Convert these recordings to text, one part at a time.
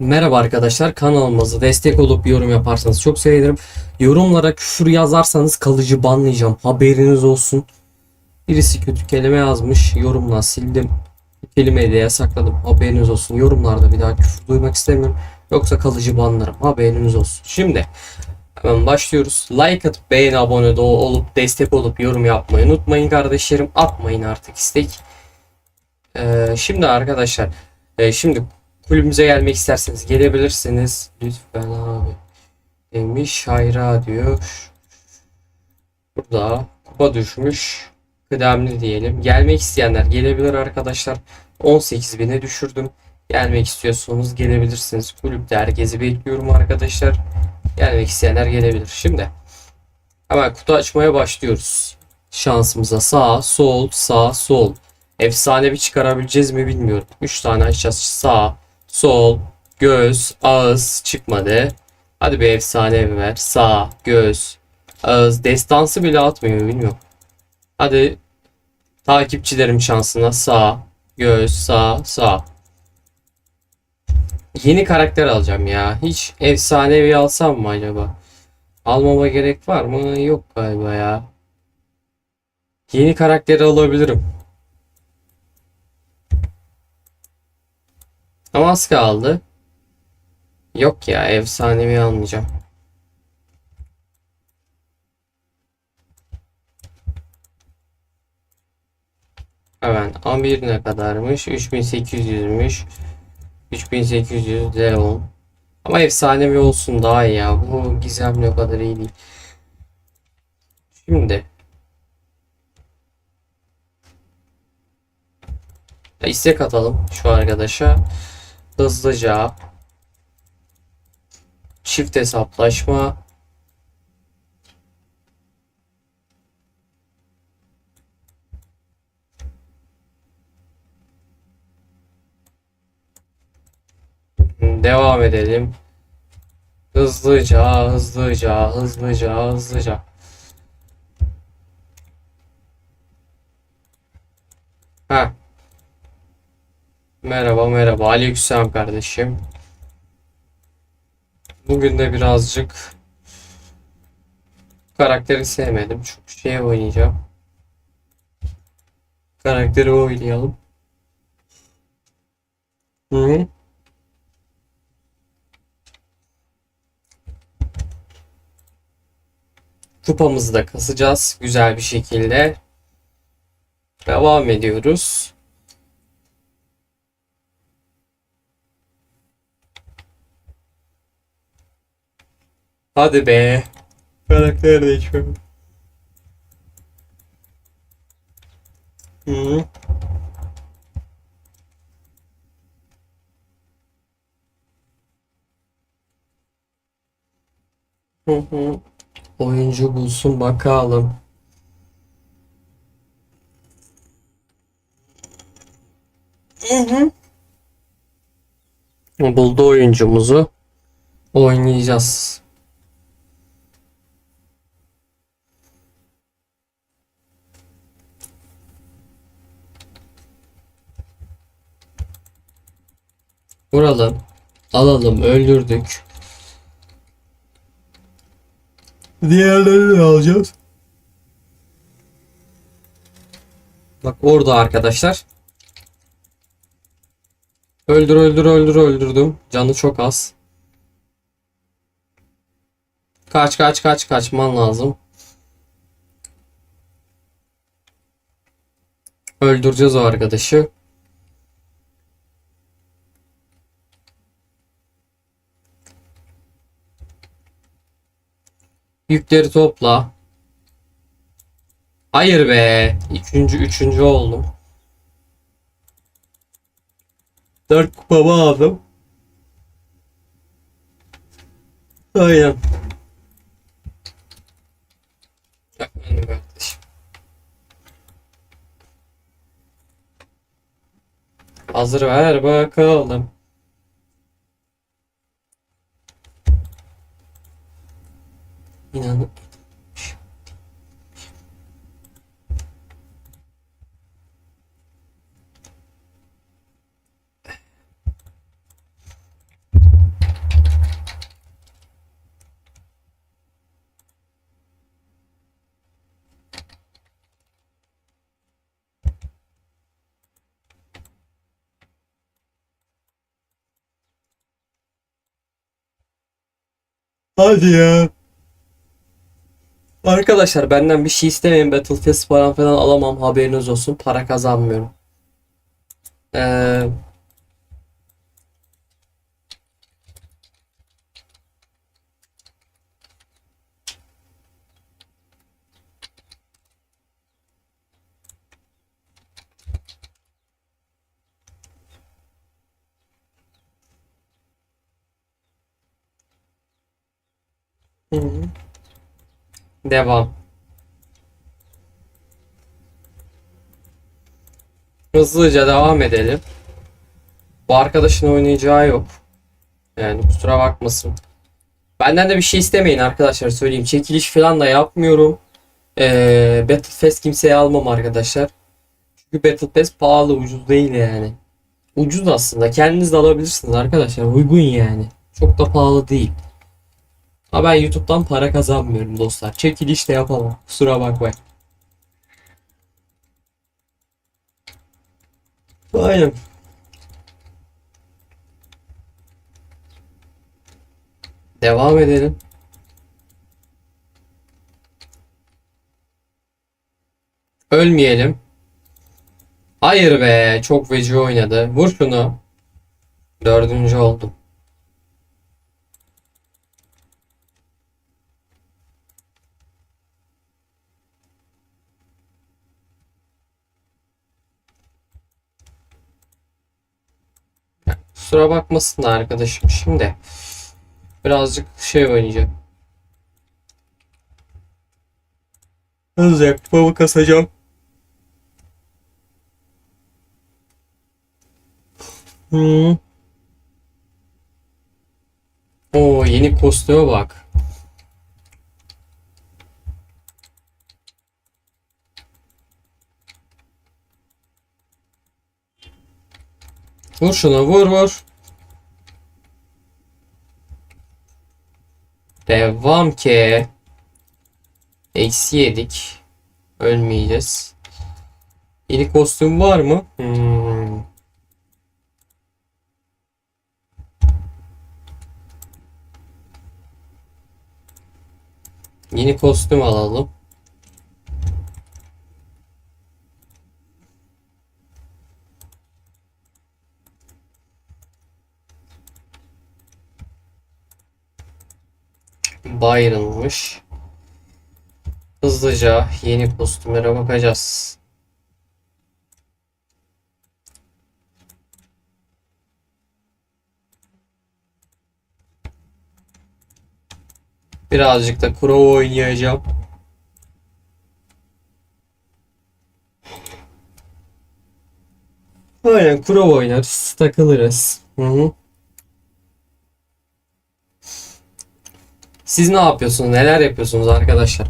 Merhaba arkadaşlar kanalımıza destek olup yorum yaparsanız çok sevinirim. Yorumlara küfür yazarsanız kalıcı banlayacağım haberiniz olsun. Birisi kötü kelime yazmış yorumla sildim. Kelimeyi de yasakladım haberiniz olsun. Yorumlarda bir daha küfür duymak istemiyorum. Yoksa kalıcı banlarım haberiniz olsun. Şimdi hemen başlıyoruz. Like atıp beğeni abone de olup destek olup yorum yapmayı unutmayın kardeşlerim. Atmayın artık istek. Ee, şimdi arkadaşlar e, şimdi kulübümüze gelmek isterseniz gelebilirsiniz. Lütfen abi. Demiş Hayra diyor. Burada kupa düşmüş. Kıdemli diyelim. Gelmek isteyenler gelebilir arkadaşlar. 18.000'e düşürdüm. Gelmek istiyorsanız gelebilirsiniz. Kulüpte herkesi bekliyorum arkadaşlar. Gelmek isteyenler gelebilir. Şimdi hemen kutu açmaya başlıyoruz. Şansımıza sağ, sol, sağ, sol. Efsane bir çıkarabileceğiz mi bilmiyorum. 3 tane açacağız. Sağ, sol, göz, ağız çıkmadı. Hadi bir efsane ver. Sağ, göz, ağız. Destansı bile atmıyor bilmiyorum. Hadi takipçilerim şansına sağ, göz, sağ, sağ. Yeni karakter alacağım ya. Hiç efsanevi alsam mı acaba? Almama gerek var mı? Yok galiba ya. Yeni karakteri alabilirim. Ama az kaldı. Yok ya efsanevi almayacağım. Hemen A1 ne kadarmış? 3800'müş. 3800 Leon. Ama efsanevi olsun daha iyi ya. Bu gizemli o kadar iyi değil. Şimdi Ya istek atalım şu arkadaşa. Hızlıca çift hesaplaşma Devam edelim. Hızlıca, hızlıca, hızlıca, hızlıca. Ha. Merhaba merhaba Aleykümselam kardeşim. Bugün de birazcık karakteri sevmedim. Çok şey oynayacağım. Karakteri oynayalım. Hı -hı. Kupamızı da kasacağız güzel bir şekilde. Devam ediyoruz. Hadi be. Karakter değişiyor. Hı. Hı hı. Oyuncu bulsun bakalım. Hı hı. Buldu oyuncumuzu. Oynayacağız. Vuralım. Alalım. Öldürdük. Diğerlerini alacağız. Bak orada arkadaşlar. Öldür öldür öldür öldürdüm. Canı çok az. Kaç kaç kaç kaçman lazım. Öldüreceğiz o arkadaşı. Yükleri topla. Hayır be. Üçüncü, üçüncü oldum. Dört kupamı aldım. Aynen. Efendim kardeşim. Hazır ver bakalım. Hadi ya. Arkadaşlar benden bir şey istemeyin. Battle Pass falan falan alamam. Haberiniz olsun. Para kazanmıyorum. Ee, hı hı. Devam. Hızlıca devam edelim. Bu arkadaşın oynayacağı yok. Yani kusura bakmasın. Benden de bir şey istemeyin arkadaşlar söyleyeyim. Çekiliş falan da yapmıyorum. Ee, Battle Pass kimseye almam arkadaşlar. Çünkü Battle Pass pahalı ucuz değil yani. Ucuz aslında. Kendiniz de alabilirsiniz arkadaşlar. Uygun yani. Çok da pahalı değil. Ama ben YouTube'dan para kazanmıyorum dostlar. Çekiliş de yapamam. Kusura bakmayın. Aynen. Devam edelim. Ölmeyelim. Hayır be, çok veci oynadı. Vur şunu. Dördüncü oldum. Kusura bakmasın da arkadaşım şimdi. Birazcık şey oynayacağım. Hızlıca kupamı kasacağım. Hmm. Oo yeni kostüme bak. Vur şuna vur vur. Devam ki. Eksi yedik. Ölmeyeceğiz. Yeni kostüm var mı? Hmm. Yeni kostüm alalım. Byron'mış. Hızlıca yeni kostümlere bakacağız. Birazcık da Crow oynayacağım. Aynen Crow oynarız, takılırız. Hı hı. Siz ne yapıyorsunuz? Neler yapıyorsunuz arkadaşlar?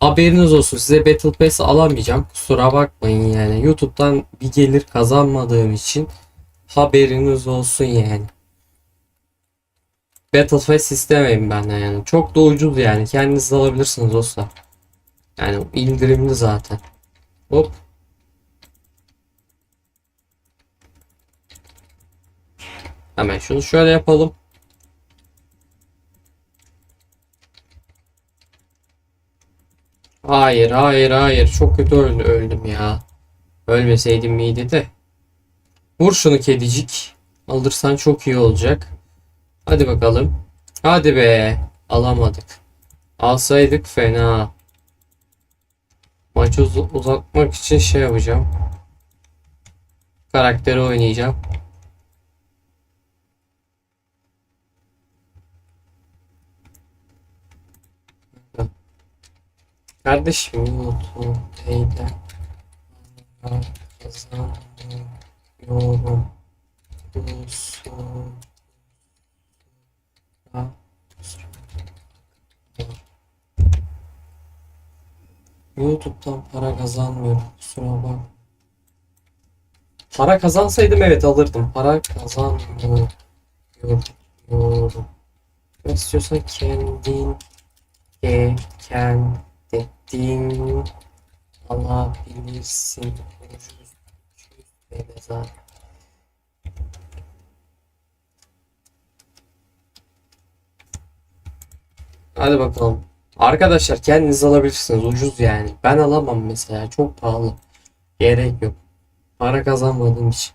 Haberiniz olsun. Size Battle Pass alamayacağım. Kusura bakmayın yani. YouTube'dan bir gelir kazanmadığım için haberiniz olsun yani. Battle Pass istemeyin benden yani. Çok da ucuz yani. Kendiniz alabilirsiniz dostlar. Yani indirimli zaten. Hop. Hemen şunu şöyle yapalım. Hayır, hayır, hayır. Çok kötü öldü, öldüm ya. Ölmeseydim iyiydi de. Vur şunu kedicik. Alırsan çok iyi olacak. Hadi bakalım. Hadi be. Alamadık. Alsaydık fena. Maçı uz- uzatmak için şey yapacağım. Karakteri oynayacağım. Kardeşim YouTube eyle kazanıyorum kusura YouTube'dan para kazanmıyorum kusura bak. Para kazansaydım evet alırdım. Para kazanmıyorum. Ne istiyorsan kendin e, kendin alabilirsin. Ucuz 200 TL zaten. Hadi bakalım. Arkadaşlar kendiniz alabilirsiniz. Ucuz yani. Ben alamam mesela. Çok pahalı. Gerek yok. Para kazanmadığım için.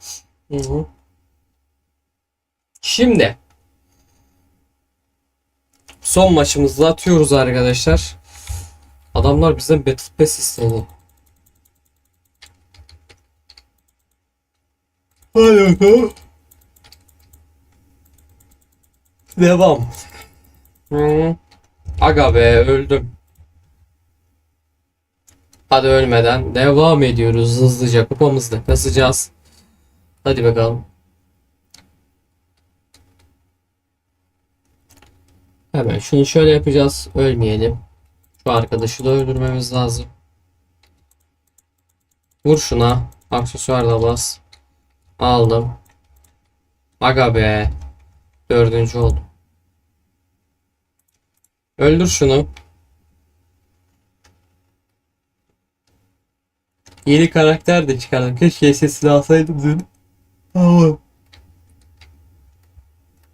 Hı hı. Şimdi son maçımızda atıyoruz arkadaşlar. Adamlar bizden Battle Pass istedi. Hadi bakalım. Devam. Hı. Aga be öldüm. Hadi ölmeden devam ediyoruz hızlıca kupamızda kasacağız. Hadi bakalım. Hemen şunu şöyle yapacağız. Ölmeyelim. Şu arkadaşı da öldürmemiz lazım. Vur şuna. Aksesuar da bas. Aldım. Aga be. Dördüncü oldum. Öldür şunu. Yeni karakter de çıkardım. Keşke sesini alsaydım dün. Ama.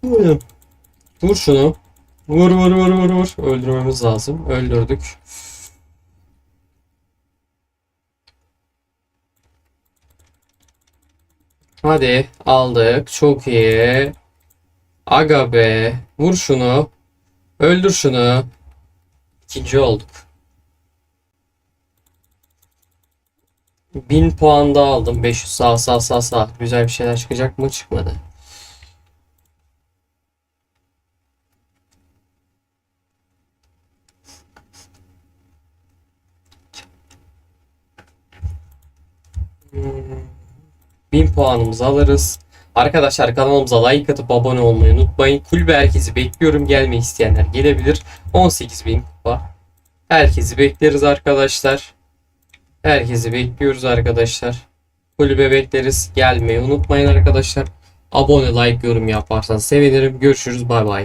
Buyurun. Vur şunu. Vur vur vur vur vur. Öldürmemiz lazım. Öldürdük. Hadi aldık. Çok iyi. Aga be. Vur şunu. Öldür şunu. İkinci olduk. 1000 puan da aldım. 500 sağ sağ sağ sağ. Güzel bir şeyler çıkacak mı? Çıkmadı. 1000 puanımızı alırız. Arkadaşlar kanalımıza like atıp abone olmayı unutmayın. Kulübe herkesi bekliyorum. Gelmek isteyenler gelebilir. 18.000 kupa. Herkesi bekleriz arkadaşlar. Herkesi bekliyoruz arkadaşlar. Kulübe bekleriz. Gelmeyi unutmayın arkadaşlar. Abone, like, yorum yaparsanız sevinirim. Görüşürüz. Bay bay.